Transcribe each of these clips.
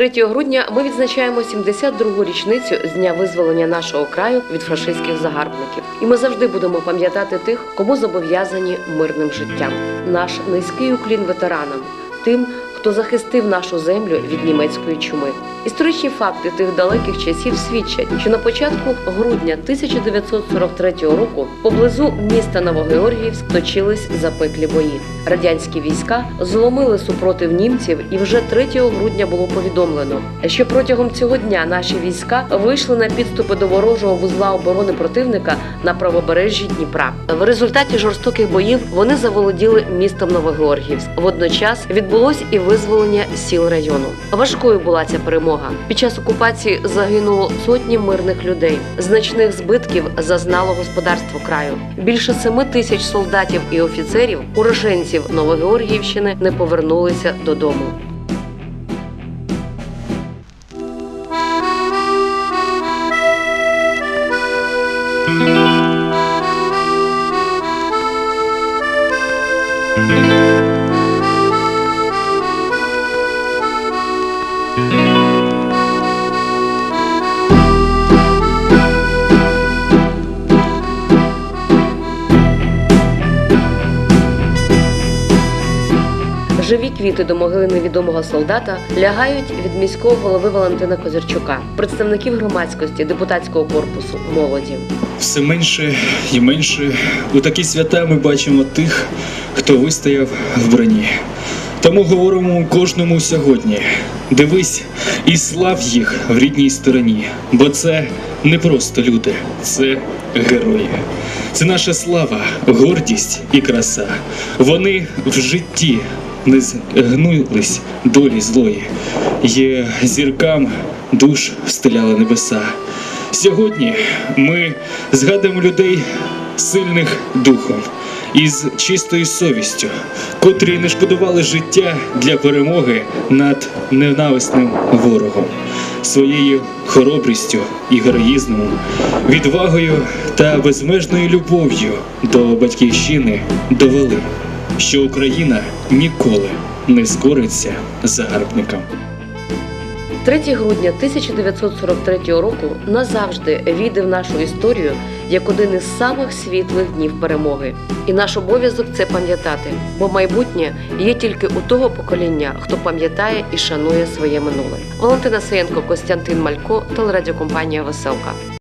3 грудня ми відзначаємо 72-гу річницю з дня визволення нашого краю від фашистських загарбників. І ми завжди будемо пам'ятати тих, кому зобов'язані мирним життям. Наш низький уклін ветеранам, тим, хто захистив нашу землю від німецької чуми. Історичні факти тих далеких часів свідчать, що на початку грудня 1943 року поблизу міста Новогеоргіївськ точились запеклі бої. Радянські війська зломили супротив німців, і вже 3 грудня було повідомлено, що протягом цього дня наші війська вийшли на підступи до ворожого вузла оборони противника на правобережжі Дніпра. В результаті жорстоких боїв вони заволоділи містом Новогеоргіївськ. Водночас відбулось і визволення сіл району. Важкою була ця перемога. Під час окупації загинуло сотні мирних людей. Значних збитків зазнало господарство краю. Більше семи тисяч солдатів і офіцерів, уроженців Новогеоргіївщини, не повернулися додому. Квіти до могили невідомого солдата лягають від міського голови Валентина Козирчука, представників громадськості, депутатського корпусу, молоді. Все менше і менше у такі свята ми бачимо тих, хто вистояв в броні. Тому говоримо кожному сьогодні: дивись і слав їх в рідній стороні, бо це не просто люди, це герої. Це наша слава, гордість і краса. Вони в житті не згнулись долі злої, є зіркам душ встиляли небеса. Сьогодні ми згадуємо людей сильних духом із чистою совістю, котрі не шкодували життя для перемоги над ненависним ворогом, своєю хоробрістю і героїзмом, відвагою та безмежною любов'ю до батьківщини довели, що Україна ніколи не скориться загарбникам. 3 грудня 1943 року назавжди війде в нашу історію як один із самих світлих днів перемоги. І наш обов'язок це пам'ятати, бо майбутнє є тільки у того покоління, хто пам'ятає і шанує своє минуле. Валентина Саєнко, Костянтин Малько, телерадіокомпанія Веселка. –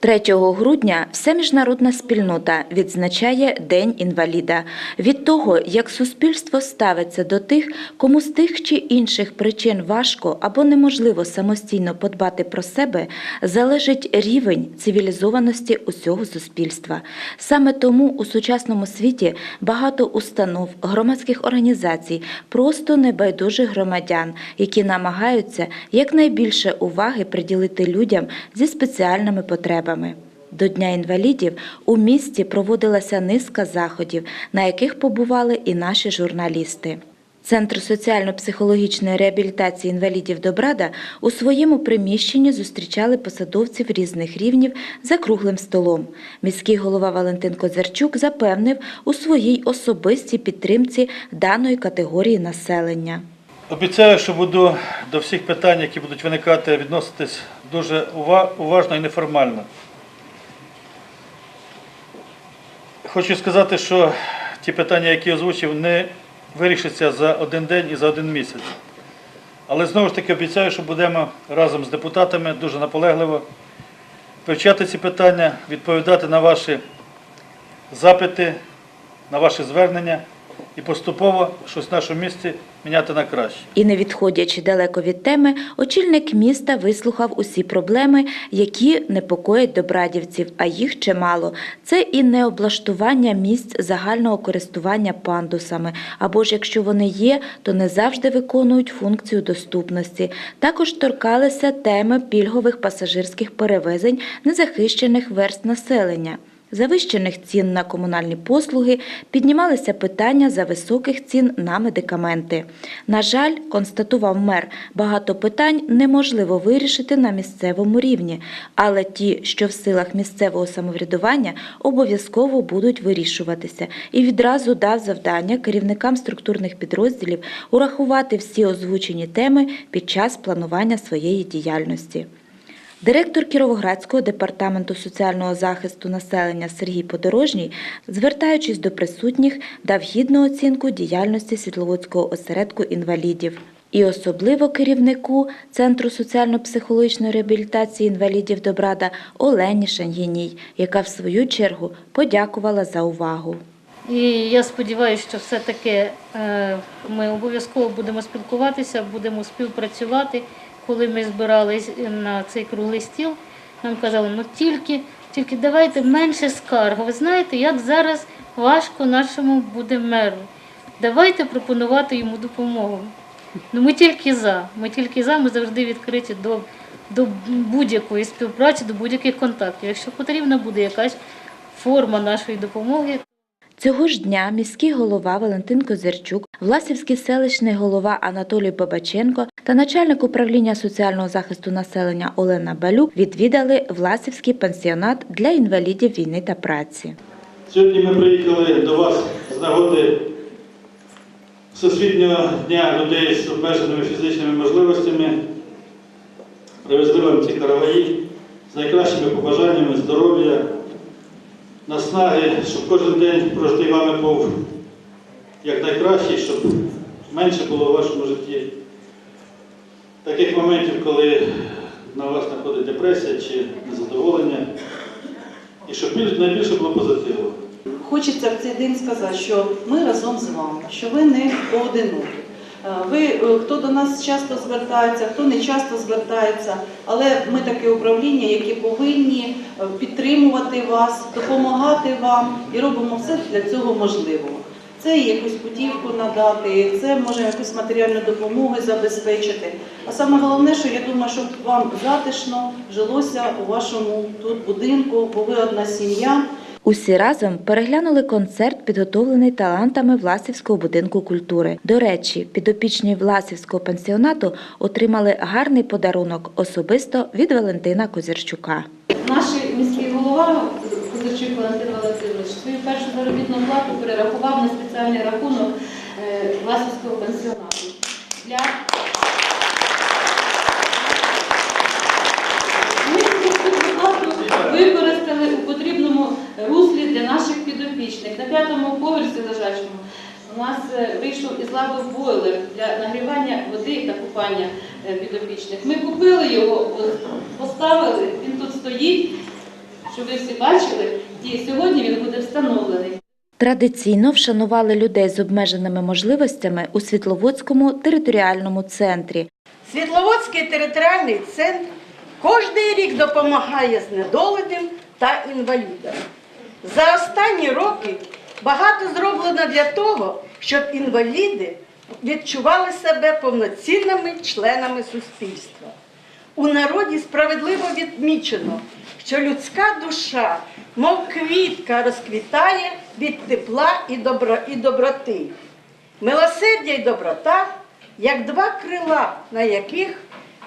3 грудня вся міжнародна спільнота відзначає День інваліда. Від того, як суспільство ставиться до тих, кому з тих чи інших причин важко або неможливо самостійно подбати про себе, залежить рівень цивілізованості усього суспільства. Саме тому у сучасному світі багато установ, громадських організацій, просто небайдужих громадян, які намагаються якнайбільше уваги приділити людям зі спеціальними потребами. До Дня інвалідів у місті проводилася низка заходів, на яких побували і наші журналісти. Центр соціально-психологічної реабілітації інвалідів Добрада у своєму приміщенні зустрічали посадовців різних рівнів за круглим столом. Міський голова Валентин Козарчук запевнив у своїй особистій підтримці даної категорії населення. Обіцяю, що буду до всіх питань, які будуть виникати, відноситись дуже уважно і неформально. Хочу сказати, що ті питання, які озвучив, не вирішаться за один день і за один місяць. Але знову ж таки обіцяю, що будемо разом з депутатами дуже наполегливо вивчати ці питання, відповідати на ваші запити, на ваші звернення і поступово щось в нашому місті міняти на краще. І не відходячи далеко від теми, очільник міста вислухав усі проблеми, які непокоять добрадівців, а їх чимало. Це і необлаштування місць загального користування пандусами, або ж якщо вони є, то не завжди виконують функцію доступності. Також торкалися теми пільгових пасажирських перевезень незахищених верст населення. Завищених цін на комунальні послуги, піднімалися питання за високих цін на медикаменти. На жаль, констатував мер, багато питань неможливо вирішити на місцевому рівні, але ті, що в силах місцевого самоврядування, обов'язково будуть вирішуватися і відразу дав завдання керівникам структурних підрозділів урахувати всі озвучені теми під час планування своєї діяльності. Директор Кіровоградського департаменту соціального захисту населення Сергій Подорожній, звертаючись до присутніх, дав гідну оцінку діяльності Світловодського осередку інвалідів. І особливо керівнику Центру соціально-психологічної реабілітації інвалідів Добрада Олені Шангіній, яка в свою чергу подякувала за увагу. І я сподіваюся, що все-таки е, ми обов'язково будемо спілкуватися, будемо співпрацювати. Коли ми збирались на цей круглий стіл, нам казали, ну тільки, тільки давайте менше скарг. Ви знаєте, як зараз важко нашому буде меру. Давайте пропонувати йому допомогу. Ну ми тільки за. Ми тільки за, ми завжди відкриті до, до будь-якої співпраці, до будь-яких контактів. Якщо потрібна буде якась форма нашої допомоги, Цього ж дня міський голова Валентин Козирчук, Власівський селищний голова Анатолій Бабаченко та начальник управління соціального захисту населення Олена Балюк відвідали Власівський пансіонат для інвалідів війни та праці. Сьогодні ми приїхали до вас з нагоди Всесвітнього дня людей з обмеженими фізичними можливостями. Привезли вам ці караваї з найкращими побажаннями здоров'я, наснаги, щоб кожен день прожитий вами був як найкращий, щоб менше було в вашому житті таких моментів, коли на вас знаходить депресія чи незадоволення, і щоб найбільше було позитиву. Хочеться в цей день сказати, що ми разом з вами, що ви не поодинокі. Е, Ви, е, хто до нас часто звертається, хто не часто звертається, але ми таке управління, яке повинні е, підтримувати вас, допомагати вам і робимо все для цього можливого. Це якусь путівку надати, це може якусь матеріальну допомогу забезпечити. А саме головне, що я думаю, щоб вам затишно жилося у вашому тут будинку, бо ви одна сім'я. Усі разом переглянули концерт, підготовлений талантами Власівського будинку культури. До речі, підопічні Власівського пансіонату отримали гарний подарунок особисто від Валентина Козірчука. Наш міський голова Козирчук Валентин Валентинович свою першу заробітну плату перерахував на спеціальний рахунок е, Власівського пансіонату. Для... Ми цю плату використали у потрібному руслі для наших підопічних. На п'ятому поверсі лежачому у нас е, вийшов із ладу бойлер для нагрівання води та купання е, підопічних. Ми купили його, поставили, він тут стоїть, щоб ви всі бачили, і сьогодні він буде встановлений. Традиційно вшанували людей з обмеженими можливостями у Світловодському територіальному центрі. Світловодський територіальний центр кожен рік допомагає знедоленим та інвалідам. За останні роки багато зроблено для того, щоб інваліди відчували себе повноцінними членами суспільства. У народі справедливо відмічено, що людська душа, мов квітка, розквітає від тепла і, добро, і доброти. Милосердя й доброта, як два крила, на яких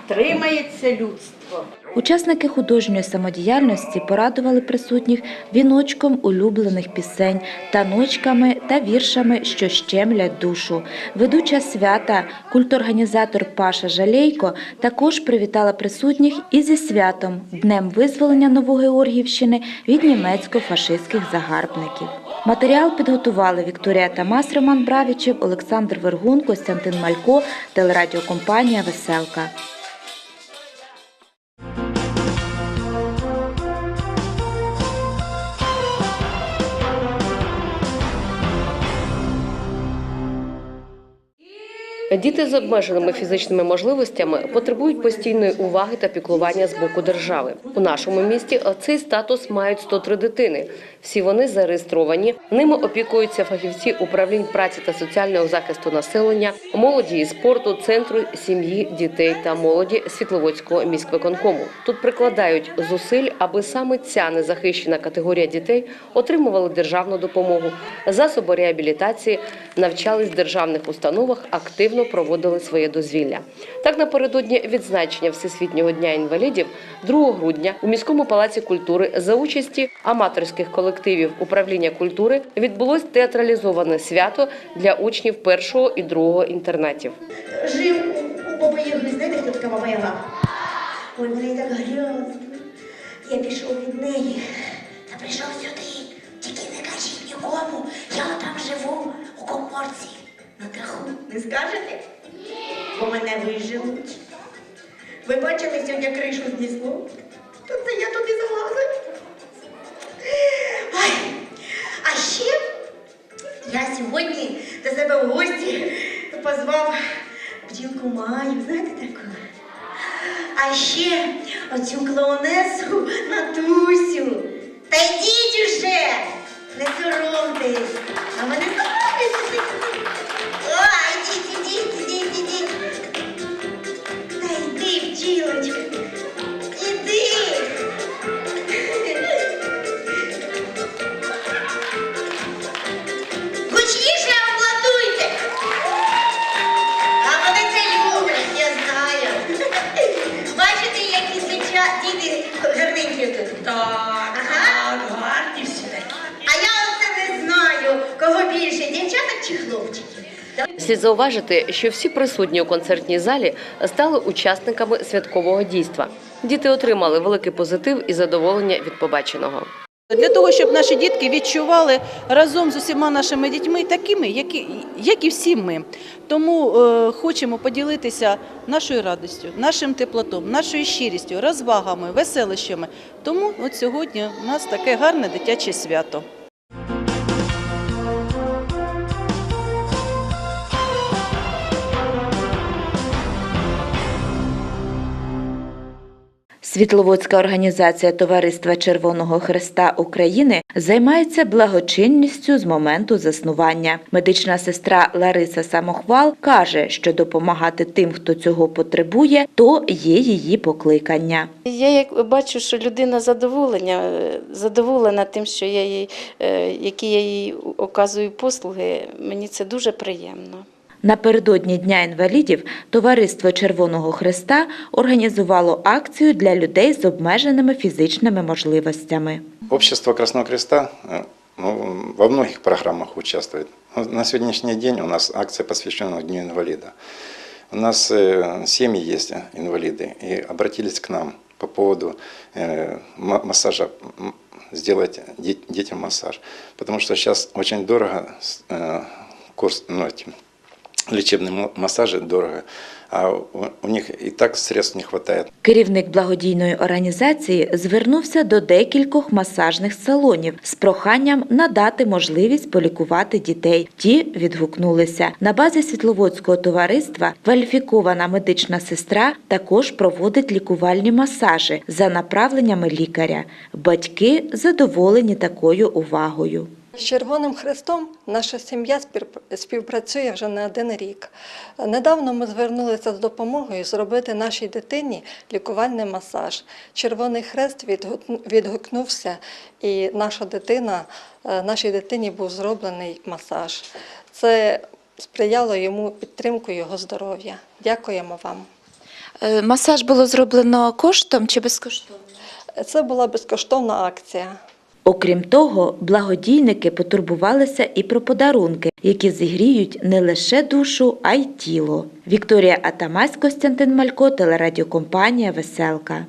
тримається людство. Учасники художньої самодіяльності порадували присутніх віночком улюблених пісень, таночками та віршами, що щемлять душу. Ведуча свята, культорганізатор Паша Жалейко також привітала присутніх і зі святом Днем визволення Новогеоргіївщини від німецько-фашистських загарбників. Матеріал підготували Вікторія Тамас, Роман Бравічев, Олександр Вергун, Костянтин Малько, телерадіокомпанія Веселка. Діти з обмеженими фізичними можливостями потребують постійної уваги та піклування з боку держави. У нашому місті цей статус мають 103 дитини. Всі вони зареєстровані. Ними опікуються фахівці управлінь праці та соціального захисту населення, молоді і спорту, центру сім'ї, дітей та молоді Світловодського міськвиконкому. Тут прикладають зусиль, аби саме ця незахищена категорія дітей отримували державну допомогу, засоби реабілітації, навчались в державних установах, активно проводили своє дозвілля. Так напередодні відзначення Всесвітнього дня інвалідів 2 грудня у міському палаці культури за участі аматорських колективів управління культури відбулось театралізоване свято для учнів першого і другого інтернатів. жив у, Баби Яги. Знаєте, хто така Баба? Ой, неї так грязно. Я пішов від неї та прийшов сюди. Тільки не кажіть нікому. Я там живу у коморці на даху. Не скажете? Бо мене виживуть. Ви бачили сьогодні кришу знесло? То це я туди залазив. Ой, а ще я сьогодні до себе в гості позвав бджілку Маю, знаєте таку? А ще оцю клоунесу Натусю. Та йдіть уже! Не соромтесь! А мене соромтесь! Йди, бджілочка! Іди! Гучніше аплодуйте! А вони це люблять, я знаю. Бачите, які сейчас діти гарненькі тут. Так, ага. гарні всі такі. А я оце не знаю, кого більше, дівчаток чи хлопчиків. Слід зауважити, що всі присутні у концертній залі стали учасниками святкового дійства. Діти отримали великий позитив і задоволення від побаченого. Для того, щоб наші дітки відчували разом з усіма нашими дітьми такими, які, як і всі ми. Тому е, хочемо поділитися нашою радістю, нашим теплотом, нашою щирістю, розвагами, веселищами. Тому от сьогодні у нас таке гарне дитяче свято. Світловодська організація Товариства Червоного Хреста України займається благочинністю з моменту заснування. Медична сестра Лариса Самохвал каже, що допомагати тим, хто цього потребує, то є її покликання. Я як бачу, що людина задоволення, е, задоволена тим, що я їй, е, які я їй оказую послуги, мені це дуже приємно. Напередодні Дня інвалідів Товариство Червоного Хреста організувало акцію для людей з обмеженими фізичними можливостями. Общество Красного Креста э, ну, во многих программах участвует. Ну, На сегодняшний день у нас акция посвящена Дню инвалида. У нас э, семьи есть э, инвалиды и обратились к нам по поводу э, ма- массажа, м, сделать де- детям массаж. Потому что сейчас очень дорого с- э, курс, ну, эти, лечебные массажи дорого, а у, них и так средств не хватает. Керівник благодійної організації звернувся до декількох масажних салонів з проханням надати можливість полікувати дітей. Ті відгукнулися. На базі Світловодського товариства кваліфікована медична сестра також проводить лікувальні масажі за направленнями лікаря. Батьки задоволені такою увагою. З Червоним Хрестом наша сім'я співпрацює вже не один рік. Недавно ми звернулися з допомогою зробити нашій дитині лікувальний масаж. Червоний Хрест відгукнувся, і наша дитина, е, нашій дитині був зроблений масаж. Це сприяло йому підтримку його здоров'я. Дякуємо вам. Е, Масаж було зроблено коштом чи безкоштовно? Це була безкоштовна акція. Окрім того, благодійники потурбувалися і про подарунки, які зігріють не лише душу, а й тіло. Вікторія Атамась, Костянтин Малько, телерадіокомпанія Веселка.